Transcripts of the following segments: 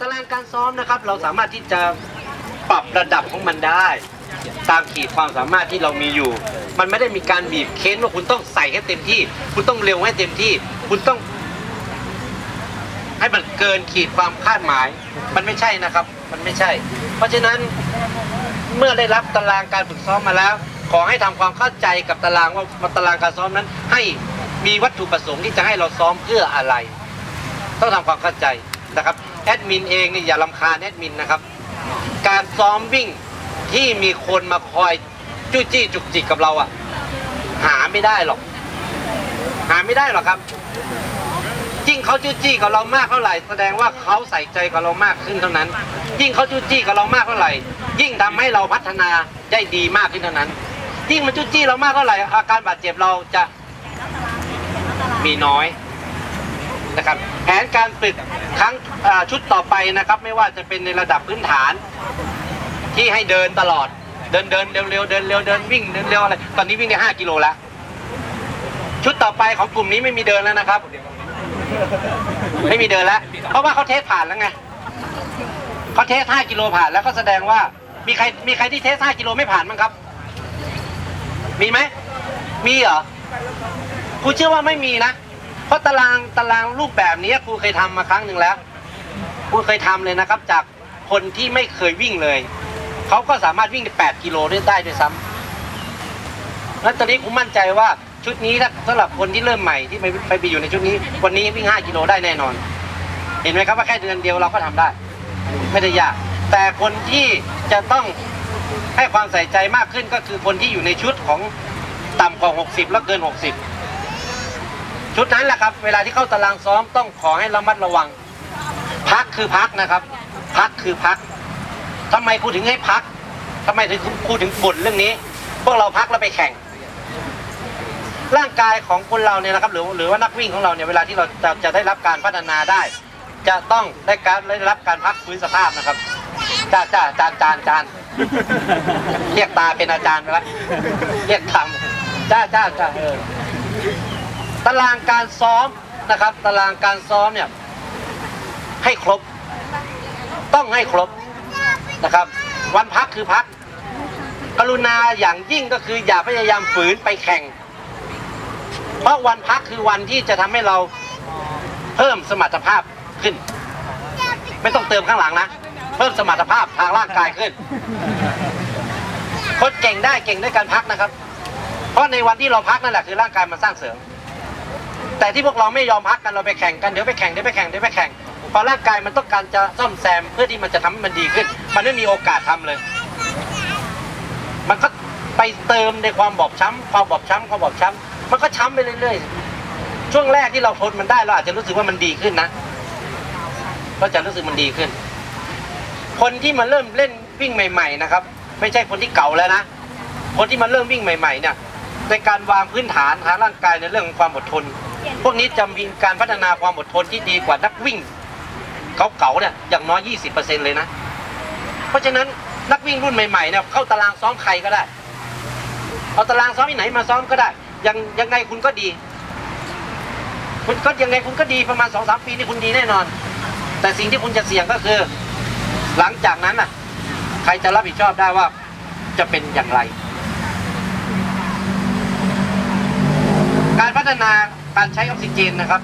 ตารางการซ้อมนะครับ เราสามารถที่จะปรับระดับของมันได้ ตามขีดความสามารถที่เรามีอยู่ มันไม่ได้มีการบีบเค้นว่าคุณต้องใส่ให้เต็มที่ คุณต้องเร็วให้เต็มที่ คุณต้อง ให้มันเกินขีดความคาดหมาย มันไม่ใช่นะครับ มันไม่ใช่ เพราะฉะนั้นเมื่อได้รับตารางการฝึกซ้อมมาแล้ว ขอให้ทำความเข้าใจกับตารางว่าตารางการซ้อมนั้น ให้มีวัตถุประสงค์ที่จะให้เราซ้อมเพื่ออะไร ต้องทำความเข้าใจ นะครับแอดมินเองนี่อย่าลำคาญแอดมินนะครับ การซ้อมวิ่งที่มีคนมาคอยจู้จี้จุกจิกกับเราอะหาไม่ได้หรอก หาไม่ได้หรอกครับยิ่งเขาจู้จี้กับเรามากเท่าไหร่ แสดงว่าเขาใส่ใจกับเรามากขึ้นเท่านั้น ยิ่งเขาจู้จี้กับเรามากเท่าไหร่ ยิ่งทำให้เราพัฒนาได้ดีมากขึ้นเท่านั้น ยิ่งมันจู้จี้เรามากเท่าไหร่ อาการบาดเจ็บเราจะมีน้อยนะครับ แผนการฝึกครั้งชุดต่อไปนะครับ ไม่ว่าจะเป็นในระดับพื้นฐานที่ให้เดินตลอด เดินเดินเร็วๆเดินเร็วเดินวิ่งเดินเร็วอะไรตอนนี้วิ่งได้5กิโลแล้วชุดต่อไปของกลุ่มนี้ไม่มีเดินแล้วนะครับ ไม่มีเดินแล้ว เพราะว่าเขาเทสผ่านแล้วไงเขาเทส5กิโลผ่านแล้วก็แสดงว่ามีใครมีใครที่เทส5กิโลไม่ผ่านมั้งครับ มีไหมมีเหรอครูเชื่อว่าไม่มีนะ เพราะตารางตารางรูปแบบนี้ครูเคยทำมาครั้งหนึ่งแล้วครูเคยทำเลยนะครับ จากคนที่ไม่เคยวิ่งเลยเขาก็สามารถวิ่งได้8กิโลได้ได้ด้วยซ้ำแล้วตอนนี้ผมมั่นใจว่าชุดนี้ถ้าสำหรับคนที่เริ่มใหม่ที่ไปไปอยู่ในชุดนี้ วันนี้วิ่ง 5 กิโลได้แน่นอน เห็นไหมครับว่าแค่เดือนเดียวเราก็ทำได้ ไม่ได้ยาก แต่คนที่จะต้องให้ความใส่ใจมากขึ้นก็คือคนที่อยู่ในชุดของต่ำกว่า 60 แล้วเกิน 60 ชุดนั้นแหละครับ เวลาที่เข้าตารางซ้อมต้องขอให้ระมัดระวัง พักคือพักนะครับ พักคือพักทำไมครูถึงให้พักทำไมถึงครูถึงบ่นเรื่องนี้ พวกเราพักแล้วไปแข่ง ร่างกายของคนเราเนี่ยนะครับ หรือหรือว่านักวิ่งของเราเนี่ยเวลาที่เราจะจะได้รับการพัฒนาได้ จะต้องได้การได้รับการพักฟื้นสภาพนะครับจ้าจ้าจานจานจานเรียกตาเป็นอาจารย์ไปแล้วเรียกคำจ้าจ้าจ้าเออ ตารางการซ้อมนะครับ ตารางการซ้อมเนี่ยให้ครบ ต้องให้ครบนะครับ วันพักคือพัก กรุณาอย่างยิ่งก็คืออย่าพยายามฝืนไปแข่ง เพราะวันพักคือวันที่จะทำให้เราเพิ่มสมรรถภาพขึ้น ไม่ต้องเติมข้างหลังนะ เพิ่มสมรรถภาพทางร่างกายขึ้นคนเก่งได้เก่งด้วยการพักนะครับ เพราะในวันที่เราพักนั่นแหละคือร่างกายมันสร้างเสริม แต่ที่พวกเราไม่ยอมพักกันเราไปแข่งกันเดี๋ยวไปแข่งเดี๋ยวไปแข่งเดี๋ยวไปแข่งพอร่างกายมันต้องการจะซ่อมแซมเพื่อที่มันจะทำให้มันดีขึ้น มันไม่มีโอกาสทำเลย มันก็ไปเติมในความบอบช้ำความบอบช้ำความบอบช้ำมันก็ช้ำไปเรื่อยๆ ช่วงแรกที่เราทนมันได้เราอาจจะรู้สึกว่ามันดีขึ้นนะ ก็จะรู้สึกมันดีขึ้น คนที่มาเริ่มเล่นวิ่งใหม่ ๆ นะครับ ไม่ใช่คนที่เก่าแล้วนะ คนที่มาเริ่มวิ่งใหม่ ๆ เนี่ยในการวางพื้นฐานทางร่างกายในเรื่องของความอดทน พวกนี้จะมีการพัฒนาความอดทนที่ดีกว่านักวิ่งเขาเก่าเนี่ยอย่างน้อย 20%เลยนะ เพราะฉะนั้นนักวิ่งรุ่นใหม่ๆเนี่ยเข้าตารางซ้อมใครก็ได้ เอาตารางซ้อมที่ไหนมาซ้อมก็ได้ยังยังไงคุณก็ดี คุณก็ยังไงคุณก็ดีประมาณสองสามปีนี่คุณดีแน่นอน แต่สิ่งที่คุณจะเสี่ยงก็คือ หลังจากนั้นน่ะ ใครจะรับผิดชอบได้ว่าจะเป็นอย่างไร การพัฒนา การใช้ออกซิเจนนะครับ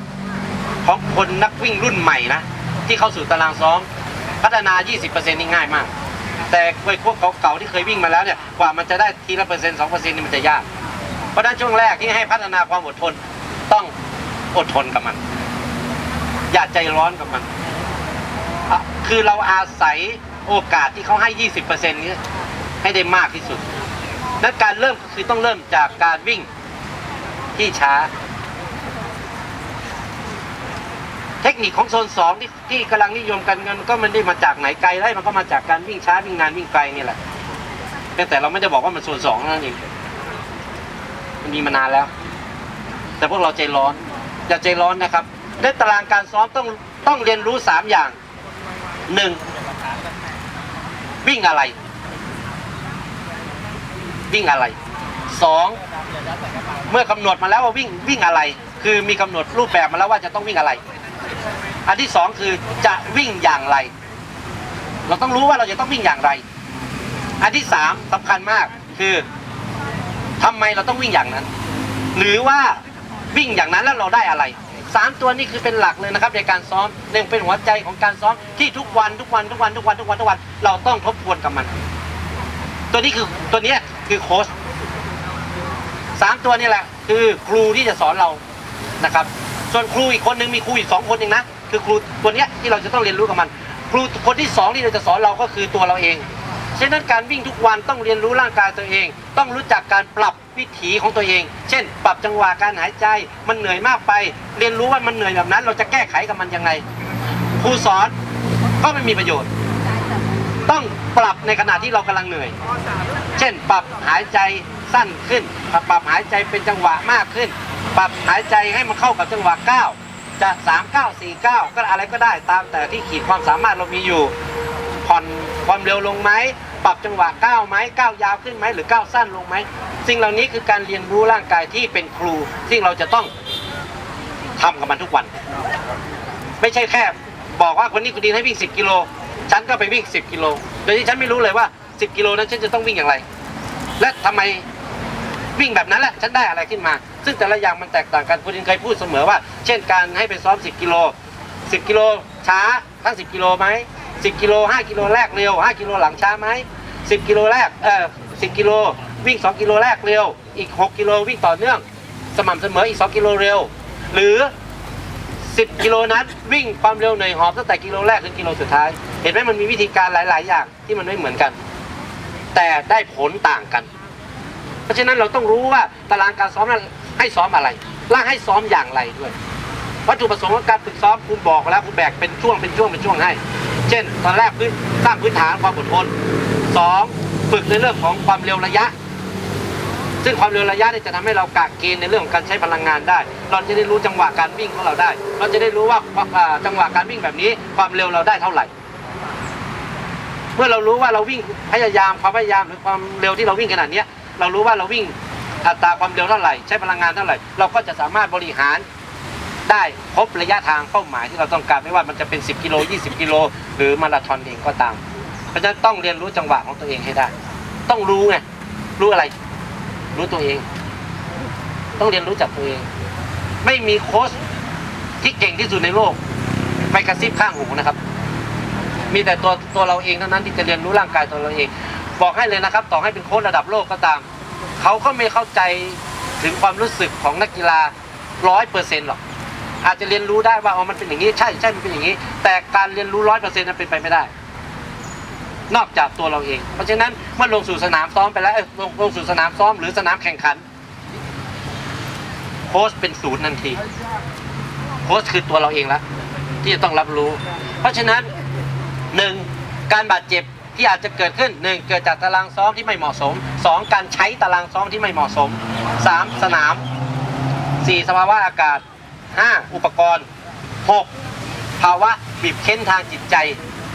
ของคนนักวิ่งรุ่นใหม่นะ ที่เข้าสู่ตารางซ้อม พัฒนา 20%นี่ง่ายมาก แต่พวกเก่าๆที่เคยวิ่งมาแล้วเนี่ยกว่ามันจะได้ทีละเปอร์เซ็นต์สองเปอร์เซ็นต์นี่มันจะยาก เพราะนั้นช่วงแรกที่ให้พัฒนาความอดทนต้องอดทนกับมัน อย่าใจร้อนกับมัน คือเราอาศัยโอกาสที่เขาให้ 20%นี้ให้ได้มากที่สุดและการเริ่มก็คือต้องเริ่มจากการวิ่งที่ช้า เทคนิคของโซนสองที่ที่กำลังนิยมกันกันก็มันได้มาจากไหนไกลได้มันก็มาจากการวิ่งช้าวิ่งนานวิ่งไกลนี่แหละแต่เราไม่ได้บอกว่ามันโซนสองนั่นเองมันมีมานานแล้ว แต่พวกเราใจร้อนอย่าใจร้อนนะครับในตารางการซ้อมต้องต้องเรียนรู้สามอย่างหนึ่งวิ่งอะไร วิ่งอะไรสองเมื่อกำหนดมาแล้วว่าวิ่งวิ่งอะไร คือมีกำหนดรูปแบบมาแล้วว่าจะต้องวิ่งอะไร อันที่สองคือจะวิ่งอย่างไร เราต้องรู้ว่าเราจะต้องวิ่งอย่างไร อันที่สามสำคัญมากคือทำไมเราต้องวิ่งอย่างนั้น หรือว่าวิ่งอย่างนั้นแล้วเราได้อะไรสามตัวนี้คือเป็นหลักเลยนะครับในการซ้อมเรื่องเป็นหัวใจของการซ้อมที่ทุกวันทุกวันทุกวันทุกวันทุกวันทุกวันเราต้องทบทวนกับมัน ตัวนี้คือตัวนี้คือโค้ชสามตัวนี่แหละ คือครูที่จะสอนเรานะครับ ส่วนครูอีกคนนึงมีครูอีกสองคนเองนะคือครูตัวเนี้ยที่เราจะต้องเรียนรู้กับมัน ครูคนที่สองที่เราจะสอนเราก็คือตัวเราเองฉะนั้นการวิ่งทุกวันต้องเรียนรู้ร่างกายตัวเอง ต้องรู้จักการปรับวิถีของตัวเอง เช่น ปรับจังหวะการหายใจ มันเหนื่อยมากไป เรียนรู้ว่ามันเหนื่อยแบบนั้น เราจะแก้ไขกับมันยังไง ครูสอนก็ไม่มีประโยชน์ ต้องปรับในขณะที่เรากำลังเหนื่อย เช่น ปรับหายใจสั้นขึ้น ปรับหายใจเป็นจังหวะมากขึ้น ปรับหายใจให้มันเข้ากับจังหวะก้าจะ 3 9 4 9 ก็อะไรก็ได้ตามแต่ที่ขีดความสามารถเรามีอยู่ ผ่อนความเร็วลงไหมปรับจังหวะก้าไหมก้ายาวขึ้นไหมหรือก้าสั้นลงไหมสิ่งเหล่านี้คือการเรียนรู้ร่างกายที่เป็นครู ซึ่งเราจะต้องทำกับมันทุกวัน ไม่ใช่แค่บอกว่าคนนี้คนดีให้วิ่ง 10 กิโล ฉันก็ไปวิ่ง 10 กิโล โดยที่ฉันไม่รู้เลยว่า 10 กิโลนั้นฉันจะต้องวิ่งอย่างไร และทำไม วิ่งแบบนั้นแหละฉันได้อะไรขึ้นมา ซึ่งแต่ละอย่างมันแตกต่างกันคุณดินเคยพูดเสมอว่า เช่นการให้ไปซ้อม 10 กิโล 10 กิโลช้าทั้ง 10 กิโลไหม10 กิโล 5 กิโลแรกเร็ว 5 กิโลหลังช้าไหม10 กิโลแรกเออ10 กิโลวิ่ง 2 กิโลแรกเร็ว อีก 6 กิโลวิ่งต่อเนื่อง สม่ำเสมออีก 2 กิโลเร็ว หรือ 10 กิโลนั้นวิ่งความเร็วเหนื่อยหอบตั้งแต่กิโลแรกถึงกิโลสุดท้าย เห็นไหมมันมีวิธีการหลาย ๆ อย่างที่มันไม่เหมือนกัน แต่ได้ผลต่างกัน เพราะฉะนั้นเราต้องรู้ว่าตารางการซ้อมนั้นให้ซ้อมอะไรและให้ซ้อมอย่างไรด้วย วัตถุประสงค์ของการฝึกซ้อมคุณบอกแล้วคุณแบกเป็นช่วงเป็นช่วงเป็นช่วงให้ เช่น ตอนแรกพื้นสร้างพื้นฐานความอดทนสองฝึกในเรื่องของความเร็วระยะ ซึ่งความเร็วระยะเนี่ยจะทำให้เรากะเกณฑ์ในเรื่องของการใช้พลังงานได้ เราจะได้รู้จังหวะการวิ่งของเราได้ เราจะได้รู้ว่าอ่าจังหวะการวิ่งแบบนี้ ความเร็วเราได้เท่าไหร่เมื่อเรารู้ว่าเราวิ่งพยายามความพยายามหรือความเร็วที่เราวิ่งขนาดนี้ เรารู้ว่าเราวิ่งอัตราความเร็วเท่าไหร่ ใช้พลังงานเท่าไหร่ เราก็จะสามารถบริหารได้ครบระยะทางเป้าหมายที่เราต้องการไม่ว่ามันจะเป็น 10 กิโล 20 กิโล หรือมาราธอนเองก็ตาม เพราะฉะนั้นต้องเรียนรู้จังหวะของตัวเองให้ได้ ต้องรู้ไงรู้อะไร รู้ตัวเอง ต้องเรียนรู้จักตัวเอง ไม่มีโค้ชที่เก่งที่สุดในโลกไปกระซิบข้างหูนะครับ มีแต่ตัวตัวเราเองเท่านั้นที่จะเรียนรู้ร่างกายตัวเราเอง บอกให้เลยนะครับต่อให้เป็นโค้ชระดับโลกก็ตาม เขาก็ไม่เข้าใจถึงความรู้สึกของนักกีฬาร้อยเปอร์เซ็นต์หรอก อาจจะเรียนรู้ได้ว่าอ๋อมันเป็นอย่างนี้ใช่ใช่มันเป็นอย่างนี้ แต่การเรียนรู้ร้อยเปอร์เซ็นต์นั้นเป็นไปไม่ได้ นอกจากตัวเราเอง เพราะฉะนั้นเมื่อลงสู่สนามซ้อมไปแล้วลงลงสู่สนามซ้อมหรือสนามแข่งขัน โค้ชเป็นศูนย์ทันที โค้ชคือตัวเราเองละที่จะต้องรับรู้ เพราะฉะนั้นหนึ่งการบาดเจ็บ ที่อาจจะเกิดขึ้นหนึ่งเกิดจากตารางซ้อมที่ไม่เหมาะสมสองการใช้ตารางซ้อมที่ไม่เหมาะสมสามสนามสี่สภาวะอากาศห้าอุปกรณ์หกภาวะบีบเค้นทางจิตใจ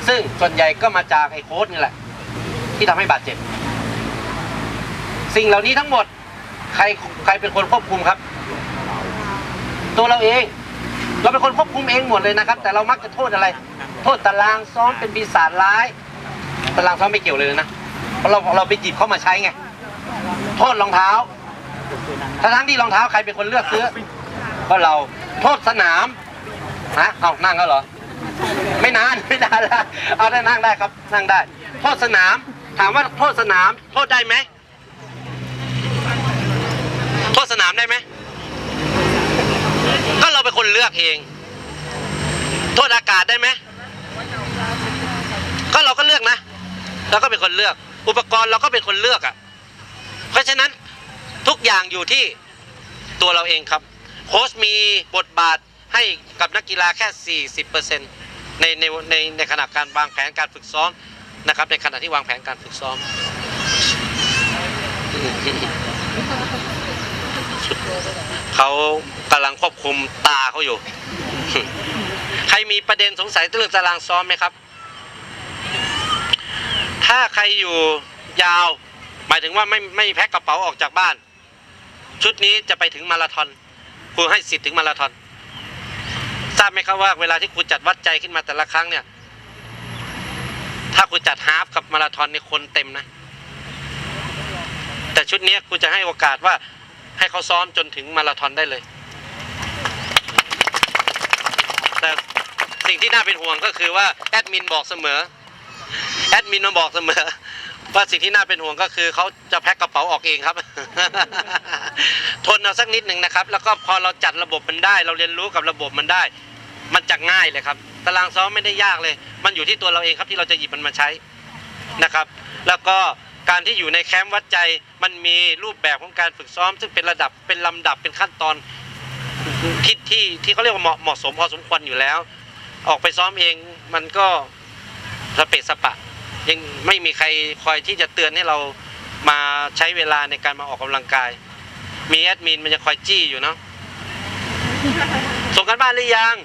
ซึ่งส่วนใหญ่ก็มาจากไอ้โค้ดนี่แหละ ที่ทำให้บาดเจ็บ สิ่งเหล่านี้ทั้งหมด ใครใครเป็นคนควบคุมครับ ตัวเราเอง เราเป็นคนควบคุมเองหมดเลยนะครับ แต่เรามักจะโทษอะไร โทษตารางซ้อมเป็นปีศาจร้าย ตารางซ้อมไม่เกี่ยวเลยนะเพราะเราเราไปหยิบเข้ามาใช้ไงโทษรองเท้าทั้งทั้งๆที่รองเท้าใครเป็นคนเลือกซื้อก็เราโทษสนามฮะเอานั่งก็เหรอ ไม่นานไม่นานแล้เอาได้นั่งได้ครับ นั่งได้ โทษสนาม ถามว่าโทษสนาม โทษได้ไหมโทษสนามได้ไหมก็เราเป็นคนเลือกเอง โทษอากาศได้ไหมก็เราก็เลือกนะ เราก็เป็นคนเลือก อุปกรณ์เราก็เป็นคนเลือกอะ่ะ เพราะฉะนั้นทุกอย่างอยู่ที่ตัวเราเองครับ โค้ชมีบทบาทให้กับนักกีฬาแค่ 40%ในในในในขณะการวางแผนการฝึกซ้อมนะครับ ในขณะที่วางแผนการฝึกซ้อม เขากำลังควบคุมตาเขาอยู่ ใครมีประเด็นสงสัยเรื่องตารางซ้อมไหมครับ ถ้าใครอยู่ยาว หมายถึงว่าไม่ไม่แพ็คกระเป๋าออกจากบ้าน ชุดนี้จะไปถึงมาราธอนครูให้สิทธิ์ถึงมาราธอนทราบไหมครับว่าเวลาที่ครูจัดวัดใจขึ้นมาแต่ละครั้งเนี่ย ถ้ากูจัดฮาฟกับมาราธอนในยคนเต็มนะ แต่ชุดนี้ยกูจะให้โอกาสว่าให้เขาซ้อมจนถึงมาราธอนได้เลย แต่สิ่งที่น่าเป็นห่วงก็คือว่าแอดมินบอกเสมอ แอดมินมาบอกเสมอว่าสิ่งที่น่าเป็นห่วงก็คือเขาจะแพ็คกระเป๋าออกเองครับ ทนเอาสักนิดหนึ่งนะครับ แล้วก็พอเราจัดระบบมันได้ เราเรียนรู้กับระบบมันได้ มันจะง่ายเลยครับ ตารางซ้อมไม่ได้ยากเลย มันอยู่ที่ตัวเราเองครับที่เราจะหยิบมันมาใช้นะครับ แล้วก็การที่อยู่ในแคมป์วัดใจมันมีรูปแบบของการฝึกซ้อม ซึ่งเป็นระดับเป็นลำดับเป็นขั้นตอนที่ที่ที่เขาเรียกว่าเหมาะเหมาะสมพอสมควรอยู่แล้ว ออกไปซ้อมเองมันก็ สเปะสปะ ยังไม่มีใครคอยที่จะเตือนให้เรามาใช้เวลาในการมาออกกำลังกาย มีแอดมินมันจะคอยจี้อยู่เนาะส่งกันบ้านหรือยัง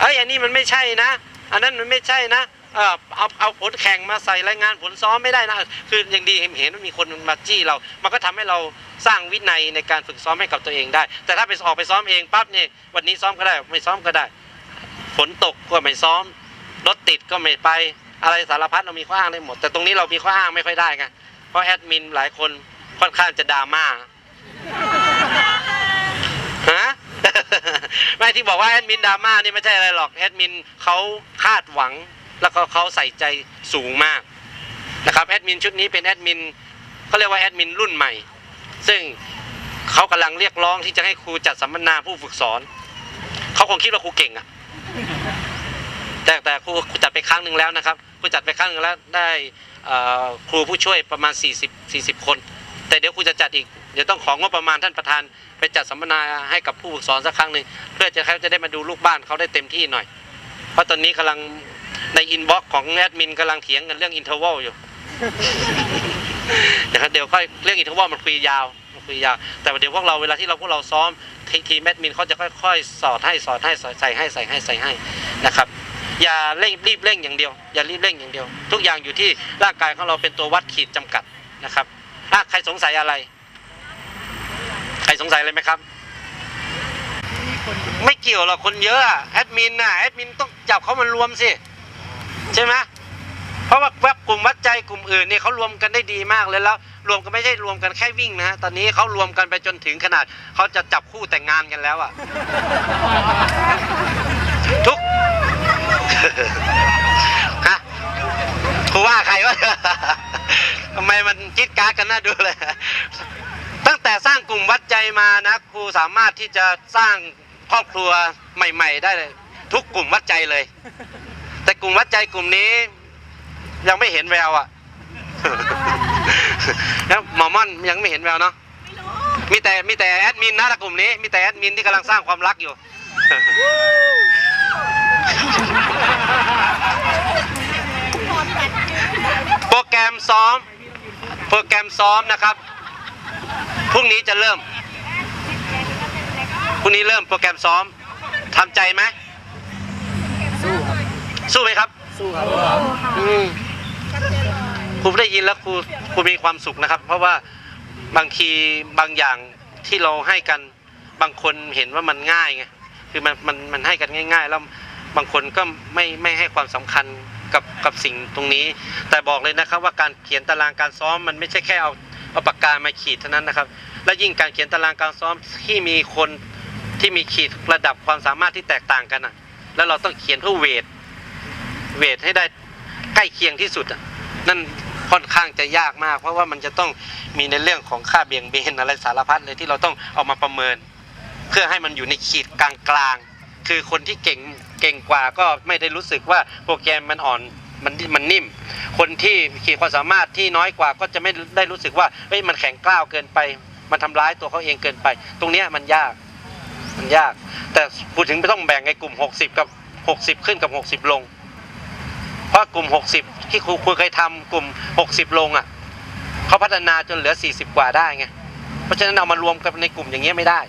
เอ้ยอันนี้มันไม่ใช่นะ อันนั้นมันไม่ใช่นะเออเอาเอาผลแข่งมาใส่รายงานผลซ้อมไม่ได้นะคืออย่างดีเห็นว่ามีคนมาจี้เรา มันก็ทำให้เราสร้างวินัยในการฝึกซ้อมให้กับตัวเองได้ แต่ถ้าไปออกไปซ้อมเองปั๊บเนี่ยวันนี้ซ้อมก็ได้ไม่ซ้อมก็ได้ฝนตกก็ไม่ซ้อมรถติดก็ไม่ไป อะไรสารพัดเรามีข้ออ้างได้หมด แต่ตรงนี้เรามีข้ออ้างไม่ค่อยได้ไงเพราะแอดมินหลายคนค่อนข้างจะดราม่าฮะไม่ที่บอกว่าแอดมินดราม่านี่ไม่ใช่อะไรหรอกแอดมินเขาคาดหวัง แล้วก็เขาใส่ใจสูงมากนะครับแอดมินชุดนี้เป็นแอดมินเขาเรียกว่าแอดมินรุ่นใหม่ ซึ่งเขากำลังเรียกร้องที่จะให้ครูจัดสัมมนาผู้ฝึกสอน เขาคงคิดว่าครูเก่งอะ แต่แต่ครูจัดไปครั้งหนึ่งแล้วนะครับครูจัดไปครั้งหนึ่งแล้วได้ครูผู้ช่วยประมาณ 40 40 คน แต่เดี๋ยวครูจะจัดอีกเดี๋ยวต้องของบประมาณท่านประธาน ไปจัดสัมมนาให้กับผู้ฝึกสอนสักครั้งหนึ่งเพื่อจะเขาจะได้มาดูลูกบ้านเขาได้เต็มที่หน่อย เพราะตอนนี้กำลังในอินบ็อกซ์ของแอดมินกำลังเถียงกันเรื่องอินเทอร์วัลอยู่นะครับเดี๋ยวค่อยเรื่องอินเทอร์วัลมันคุยยาวมันคุยยาว แต่เดี๋ยวพวกเราเวลาที่เราพวกเราซ้อมทีทีมแอดมินเขาจะค่อยๆ สอดให้สอดให้สอดใส่ให้ใส่ให้ใส่ให้นะครับ อย่าเร่งรีบเร่งอย่างเดียว อย่ารีบเร่งอย่างเดียว ทุกอย่างอยู่ที่ร่างกายของเราเป็นตัววัดขีดจำกัดนะครับอะใครสงสัยอะไร ใครสงสัยอะไรไหมครับ ไม่เกี่ยวหรอกคนเยอะแอดมินน่ะแอดมินต้องจับเขามารวมสิ ใช่ไหมเพราะว่าเว็บกลุ่มวัดใจกลุ่มอื่นเนี่ยเขารวมกันได้ดีมากเลยแล้วรวมกันไม่ใช่รวมกันแค่วิ่งนะฮะตอนนี้เขารวมกันไปจนถึงขนาดเขาจะจับคู่แต่งงานกันแล้วอะ ฮะครูว่าใครวะทำไมมันคิดการ์ดกันน่าดูเลย ตั้งแต่สร้างกลุ่มวัดใจมานะครูสามารถที่จะสร้างครอบครัวใหม่ ๆ ได้เลย ทุกกลุ่มวัดใจเลย แต่กลุ่มวัดใจกลุ่มนี้ ยังไม่เห็นแววอะแล้วหมอม่อนยังไม่เห็นแววเนาะมีแต่มีแต่แอดมินนะกลุ่มนี้ มีแต่แอดมินที่กำลังสร้างความรักอยู่ โปรแกรมซ้อม โปรแกรมซ้อมนะครับพรุ่งนี้จะเริ่มพรุ่งนี้เริ่มโปรแกรมซ้อมทำใจไหมสู้สู้ไหมครับสู้ครับครูได้ยินแล้วครูครูมีความสุขนะครับ เพราะว่าบางทีบางอย่างที่เราให้กันบางคนเห็นว่ามันง่ายไงคือมันมันมันให้กันง่าย ๆ แล้ว บางคนก็ไม่ไม่ให้ความสำคัญกับกับสิ่งตรงนี้ แต่บอกเลยนะครับว่าการเขียนตารางการซ้อมมันไม่ใช่แค่เอาเอาปากกามาขีดเท่านั้นนะครับ และยิ่งการเขียนตารางการซ้อมที่มีคนที่มีขีดระดับความสามารถที่แตกต่างกันอะ แล้วเราต้องเขียนเพื่อเวทเวทให้ได้ใกล้เคียงที่สุดอะนั่นค่อนข้างจะยากมาก เพราะว่ามันจะต้องมีในเรื่องของค่าเบี่ยงเบนอะไรสารพัดเลยที่เราต้องเอามาประเมิน เพื่อให้มันอยู่ในขีดกลางๆคือคนที่เก่ง เก่งกว่าก็ไม่ได้รู้สึกว่าโปรแกรมมันอ่อนมันมันนิ่ม คนที่ขีดความสามารถที่น้อยกว่าก็จะไม่ได้รู้สึกว่าเฮ้ยมันแข็งกร้าวเกินไป มันทำร้ายตัวเขาเองเกินไป ตรงเนี้ยมันยากมันยาก แต่พูดถึงไม่ต้องแบ่งในกลุ่ม 60 กับ 60 ขึ้นกับ 60 ลง เพราะกลุ่ม 60 ที่ครูครูเคยทำกลุ่ม 60 ลงอะเขาพัฒนาจนเหลือ 40 กว่าได้ไงเพราะฉะนั้นเอามารวมกันในกลุ่มอย่างเงี้ยไม่ได้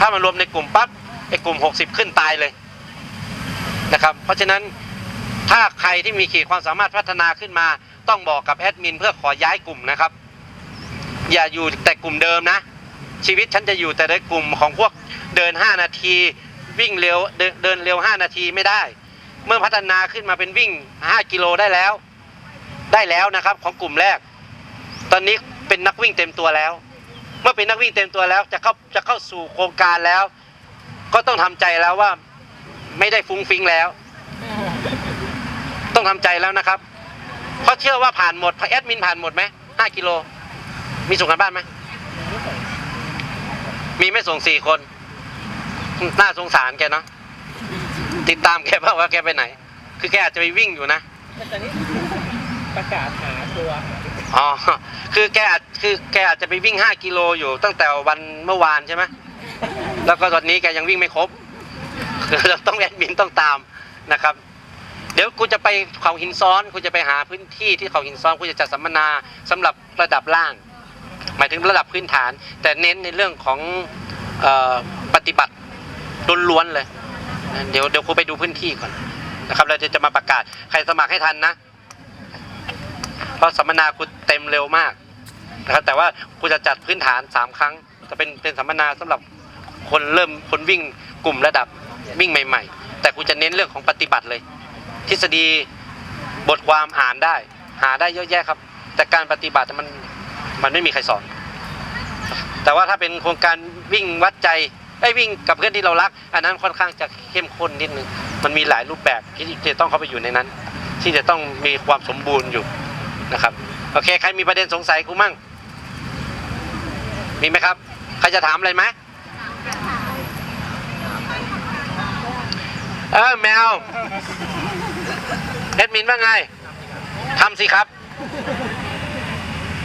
ถ้ามารวมในกลุ่มปั๊บไอ้กลุ่ม 60 ขึ้นตายเลย นะครับ เพราะฉะนั้นถ้าใครที่มีขีดความสามารถพัฒนาขึ้นมา ต้องบอกกับแอดมินเพื่อขอย้ายกลุ่มนะครับ อย่าอยู่แต่กลุ่มเดิมนะ ชีวิตฉันจะอยู่แต่ในกลุ่มของพวกเดิน 5 นาที วิ่งเร็วเดินเดินเร็ว 5 นาทีไม่ได้ เมื่อพัฒนาขึ้นมาเป็นวิ่ง 5 กิโลได้แล้ว ได้แล้วนะครับของกลุ่มแรก ตอนนี้เป็นนักวิ่งเต็มตัวแล้ว เมื่อเป็นนักวิ่งเต็มตัวแล้วจะเข้าจะเข้าสู่โครงการแล้ว ก็ต้องทำใจแล้วว่า ไม่ได้ฟุ้งฟิ้งแล้ว ต้องทำใจแล้วนะครับ เพราะเชื่อว่าผ่านหมดแอดมินผ่านหมดไหมห้ากิโล มีส่งกันบ้านไหมมีไม่ส่งสี่คน น่าสงสารแกเนาะติดตามแกบ้างว่าแกไปไหน คือแกอาจจะไปวิ่งอยู่นะตอนนี้ประกาศหาตัวอ๋อคือแกอาจคือแกอาจจะไปวิ่ง5กิโลอยู่ตั้งแต่วันเมื่อวานใช่ไหมแล้วก็ตอนนี้แกยังวิ่งไม่ครบคือ เราต้องแอดมินต้องตามนะครับ เดี๋ยวกูจะไปเขาหินซ้อนกูจะไปหาพื้นที่ที่เขาหินซ้อนกูจะจัดสัมมนาสำหรับระดับล่าง หมายถึงระดับพื้นฐาน แต่เน้นในเรื่องของออปฏิบัติล้วนๆเลย เดี๋ยวเดี๋ยวครูไปดูพื้นที่ก่อนนะครับเราจะจะมาประกาศใครสมัครให้ทันนะ เพราะสัมมนาคุณเต็มเร็วมากนะครับแต่ว่าคุณจะจัดพื้นฐานสามครั้ง จะเป็นเป็นสัมมนาสำหรับคนเริ่มคนวิ่งกลุ่มระดับ วิ่งใหม่ ๆ แต่คุณจะเน้นเรื่องของปฏิบัติเลย ทฤษฎีบทความอ่านได้ หาได้เยอะแยะครับ แต่การปฏิบัติมันมันไม่มีใครสอน แต่ว่าถ้าเป็นโครงการวิ่งวัดใจไอ้วิ่งกับเพื่อนที่เรารัก อันนั้นค่อนข้างจะเข้มข้นนิดนึงมันมีหลายรูปแบบที่จะต้องเข้าไปอยู่ในนั้น ที่จะต้องมีความสมบูรณ์อยู่นะครับโอเคใครมีประเด็นสงสัยกูมั่งมีไหมครับ ใครจะถามอะไรไหม เออแมวแอดมินว่าไงทำสิครับ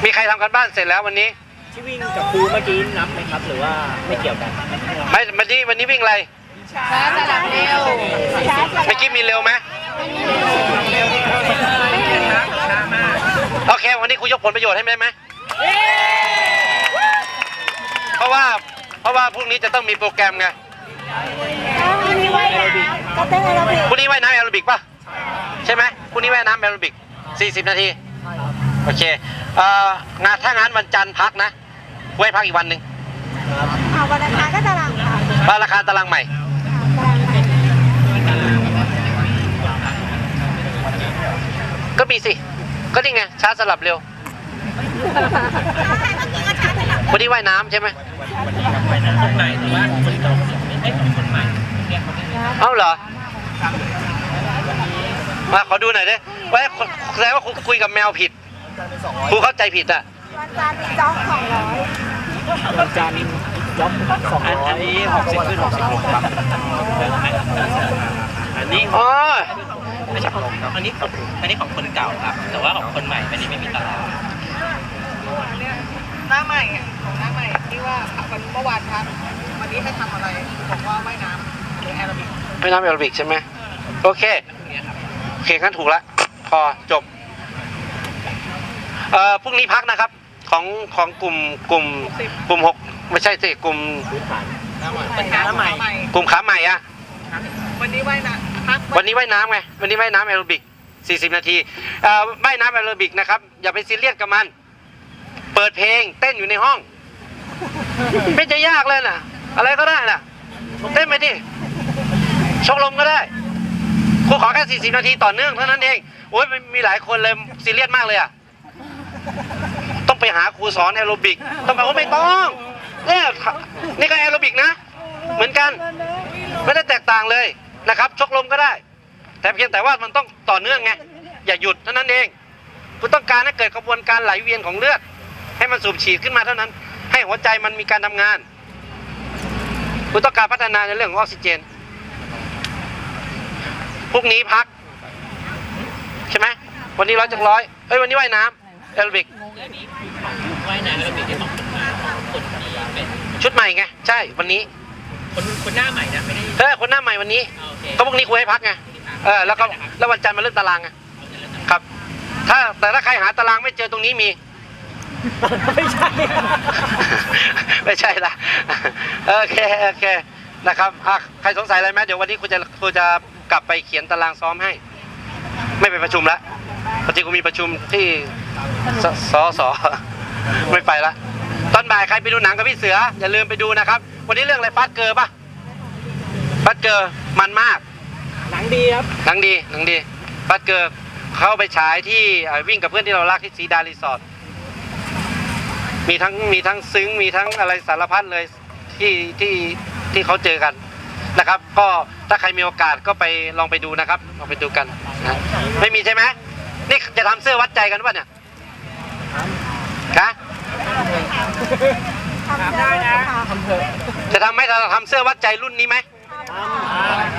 มีใครทำกันบ้านเสร็จแล้ววันนี้ ที่วิ่งกับครูเมื่อกี้นับไหมครับ หรือว่าไม่เกี่ยวกันไม่วันนี้วันนี้วิ่งอะไรช้าสลับเร็วช้าสลับเมื่อกี้มีเร็วไหมช้ามากโอเค วันนี้ครูยกผลประโยชน์ให้ได้ไหมเพราะว่าเพราะว่าพรุ่งนี้จะต้องมีโปรแกรมไง วันนี้ว่ายน้ำก็เต้นแอโรบิกพรุ่งนี้ว่ายน้ำแอโรบิกป่ะ ใช่ไหมพรุ่งนี้ว่ายน้ำแอโรบิก 40 นาที โอเค เอ่องานถ้างานวันจันทร์พักนะ ไว้พักอีกวันหนึ่งอ่าวันอังคารก็ตารางค่ะว่าราคาตารางใหม่ ตารางค่ะก็มีสิ ก็นี่ไงช้าสลับเร็ววันนี้ว่ายน้ำใช่ไหมคนใหม่แต่ว่าคนเก่า ไม่ใช่คนใหม่เอ้าเหรอมาขอดูหน่อยดิว่าแสดงว่าครูคุยกับแมวผิดครูเข้าใจผิดอะวันจันทร์มีจ็อกสองร้อยวันจันทร์ยกสองร้อยอันนี้หกสิบขึ้นหกสิบหกครับอันนี้อ๋อไม่ใช่ของอันนี้ของอันนี้ของคนเก่าครับ แต่ว่าของคนใหม่อันนี้ไม่มีตารางหน้าใหม่อะของหน้าใหม่ที่ว่าวันเมื่อวานครับ วันนี้ให้ทำอะไรบอกว่าว่ายน้ำหรือแอโรบิกไม่น้ำแอโรบิกใช่ไหมโอเคโอเคงั้นถูกละพอจบเอ่อพรุ่งนี้พักนะครับ ของของกลุ่มกลุ่มกลุ่มหกไม่ใช่สิกลุ่มพื้นฐานเป็นหน้าใหม่กลุ่มขาใหม่อะวันนี้ว่ายน้ำพักวันนี้ว่ายน้ำไงวันนี้ว่ายน้ำแอโรบิก 40 นาทีเอ่อว่ายน้ำแอโรบิกนะครับ อย่าไปซีเรียสกับมัน เปิดเพลงเต้นอยู่ในห้อง ไม่จะยากเลยน่ะ อะไรก็ได้น่ะเต้นไปดิชกลมก็ได้ครูขอแค่ 40 นาทีต่อเนื่องเท่านั้นเองโอ้ยมีหลายคนเลยซีเรียสมากเลยอะ ต้องไปหาครูสอนแอโรบิก ต้องไปโอ้ไม่ต้องเนี่ยนี่ก็แอโรบิกนะ เหมือนกัน ไม่ได้แตกต่างเลยนะครับ ชกลมก็ได้ แต่เพียงแต่ว่ามันต้องต่อเนื่องไง อย่าหยุดเท่านั้นเองคุณต้องการให้เกิดกระบวนการไหลเวียนของเลือด ให้มันสูบฉีดขึ้นมาเท่านั้น ให้หัวใจมันมีการทำงาน คุณต้องการพัฒนาในเรื่องของออกซิเจนพรุ่งนี้พัก ใช่ไหมวันนี้ร้อยจากร้อยเอ้ยวันนี้ว่ายน้ำแอโรบิกว่ายน้ำแล้วเป็นที่ของคนใหม่คนที่เป็นชุดใหม่ไงใช่วันนี้ คนคนหน้าใหม่นะไม่ได้เออคนหน้าใหม่วันนี้โอเคก็พรุ่งนี้ครูให้พักไงเออแล้วก็แล้ววันจันทร์มาเลือกตารางไงครับ ถ้าแต่ถ้าใครหาตารางไม่เจอตรงนี้มี ไม่ใช่ ไม่ใช่ละโอเคโอเคนะครับอะใครสงสัยอะไรไหมเดี๋ยววันนี้ครูจะครูจะกลับไปเขียนตารางซ้อมให้ ไม่ไปประชุมละปกติกูมีประชุมที่สสสไม่ไปละตอนบ่ายใครไปดูหนังกับพี่เสือ อย่าลืมไปดูนะครับ วันนี้เรื่องอะไรฟาดเกอร์ปะฟาดเกอร์มันมากหนังดีครับหนังดีหนังดีฟาดเกอร์เข้าไปฉายที่เอ่อวิ่งกับเพื่อนที่เรารักที่สีดารีสอร์ท มีทั้งมีทั้งซึ้งมีทั้งอะไรสารพัดเลยที่ที่ที่เขาเจอกันนะครับ ก็ถ้าใครมีโอกาสก็ไปลองไปดูนะครับลองไปดูกันนะไม่มีใช่ไหมนี่จะทำเสื้อวัดใจกันป่ะเนี่ยคะทำได้นะทำเถอะจะทำไหมเราทำเสื้อวัดใจรุ่นนี้ไหม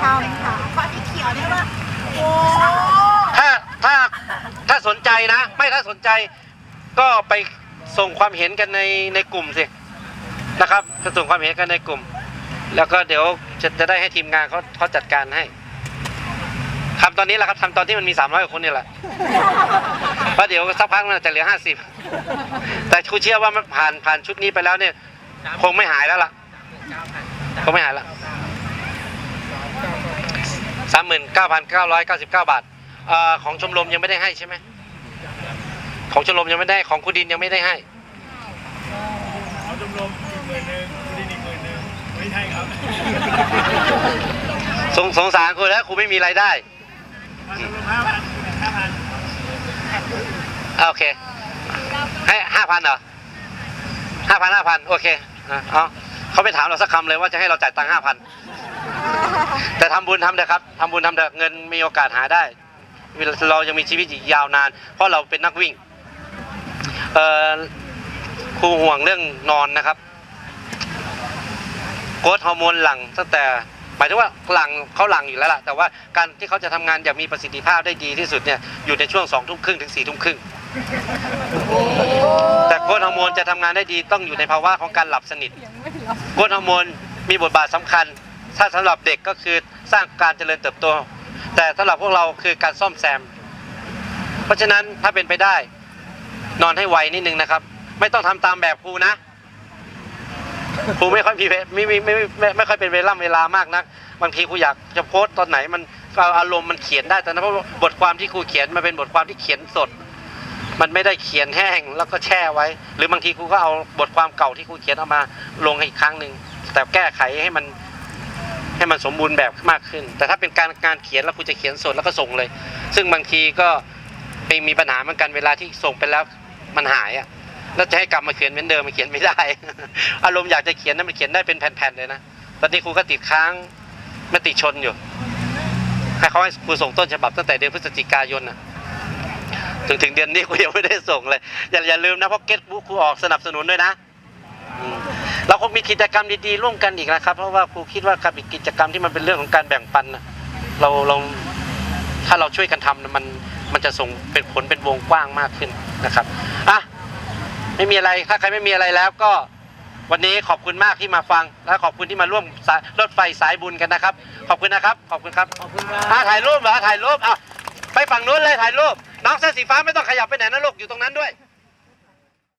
ทำค่ะข้อที่เขียวเนี่ยว่าโอ้ถ้าถ้าถ้าสนใจนะ ไม่ถ้าสนใจก็ไป ส่งความเห็นกันในในกลุ่มสินะครับจะส่งความเห็นกันในกลุ่ม แล้วก็เดี๋ยวจะจะได้ให้ทีมงานเขาเขาจัดการให้ทำตอนนี้แหละครับทำตอนที่มันมี300กว่าคนนี่แหละเพราะเดี๋ยวสักพักมันจะเหลือ50แต่ครูเชื่อว่ามันผ่านผ่านชุดนี้ไปแล้วเนี่ย คงไม่หายแล้วล่ะคงไม่หายและสามหมื่นเก้าพันเก้าร้อยเก้าสิบเก้าบาทอ่อของชมรมยังไม่ได้ให้ใช่ไหม ของชมรมยังไม่ได้ของคุณดินยังไม่ได้ให้เอาชมรมอีกหมื่นหนึ่งคุณดินอีกหมื่นหนึ่งไม่ใช่ครับสงสงสารคุณแล้วคุณไม่มีรายได้มาชมรมห้าพันคุณดินห้าพันอะโอเค ให้ห้าพันเหรอห้าพันห้าพันโอเคอะเอาเขาไม่ถามเราสักคำเลยว่าจะให้เราจ่ายตังค์ห้าพันแต่ทำบุญทำเถอะครับทำบุญทำเถอะเงินมีโอกาสหาได้ เรายังมีชีวิตอีกยาวนาน เพราะเราเป็นนักวิ่ง เอ่อครูห่วงเรื่องนอนนะครับโกรทฮอร์โมนหลังตั้งแต่หมายถึงว่าหลังเขาหลังอยู่แล้วล่ะแต่ว่าการที่เขาจะทำงานอย่างมีประสิทธิภาพได้ดีที่สุดเนี่ยอยู่ในช่วงสองทุ่มครึ่งถึงสี่ทุ่มครึ่งแต่โกรฮอร์โมนจะทำงานได้ดีต้องอยู่ในภาวะของการหลับสนิทโกรฮอร์โมนมีบทบาทสำคัญ ถ้าสำหรับเด็กก็คือสร้างการเจริญเติบโต แต่สำหรับพวกเราคือการซ่อมแซม เพราะฉะนั้นถ้าเป็นไปได้ นอนให้ไวนิดนึงนะครับ ไม่ต้องทำตามแบบครูนะครูไม่ค่อยมีไม่ไม่ไม่ไม่ไม่ไม่ค่อยเป็นเวลาเวลามากนักบางทีครูอยากจะโพสต์ตอนไหนมันเอาอารมณ์มันเขียนได้แต่นะเพราะบทความที่ครูเขียนมันเป็นบทความที่เขียนสด มันไม่ได้เขียนแห้งแล้วก็แช่ไว้ หรือบางทีครูก็เอาบทความเก่าที่ครูเขียนเอามาลงอีกครั้งหนึ่งแต่แก้ไขให้มันให้มันสมบูรณ์แบบมากขึ้น แต่ถ้าเป็นการการเขียนแล้วครูจะเขียนสดแล้วก็ส่งเลย ซึ่งบางทีก็ไปมีปัญหาเหมือนกันเวลาที่ส่งไปแล้ว มันหายอะแล้วจะให้กลับมาเขียนเหมือนเดิมมันเขียนไม่ได้ อารมณ์อยากจะเขียนนั้นมันเขียนได้เป็นแผ่นๆเลยนะตอนนี้ครูก็ติดค้างมติชนอยู่ให้เขาให้ครูส่งต้นฉบับตั้งแต่เดือนพฤศจิกายนน่ะถึงถึงเดือนนี้ครูยังไม่ได้ส่งเลย อย่าอย่าลืมนะเพราะเก็ตบุ๊คครูออกสนับสนุนด้วยนะเราคงมีกิจกรรมดีๆร่วมกันอีกนะครับ เพราะว่าครูคิดว่ากับอีกกิจกรรมที่มันเป็นเรื่องของการแบ่งปันนะเราเราถ้าเราช่วยกันทำนะมัน มันจะส่งเป็นผลเป็นวงกว้างมากขึ้นนะครับอะไม่มีอะไรถ้าใครไม่มีอะไรแล้วก็วันนี้ขอบคุณมากที่มาฟัง และขอบคุณที่มาร่วมสายรถไฟสายบุญกันนะครับ ขอบคุณนะครับ ขอบคุณครับขอบคุณครับอะถ่ายรูปเหรอถ่ายรูปอะไปฝั่งนู้นเลยถ่ายรูปน้องเสื้อสีฟ้าไม่ต้องขยับไปไหนนะลูกอยู่ตรงนั้นด้วย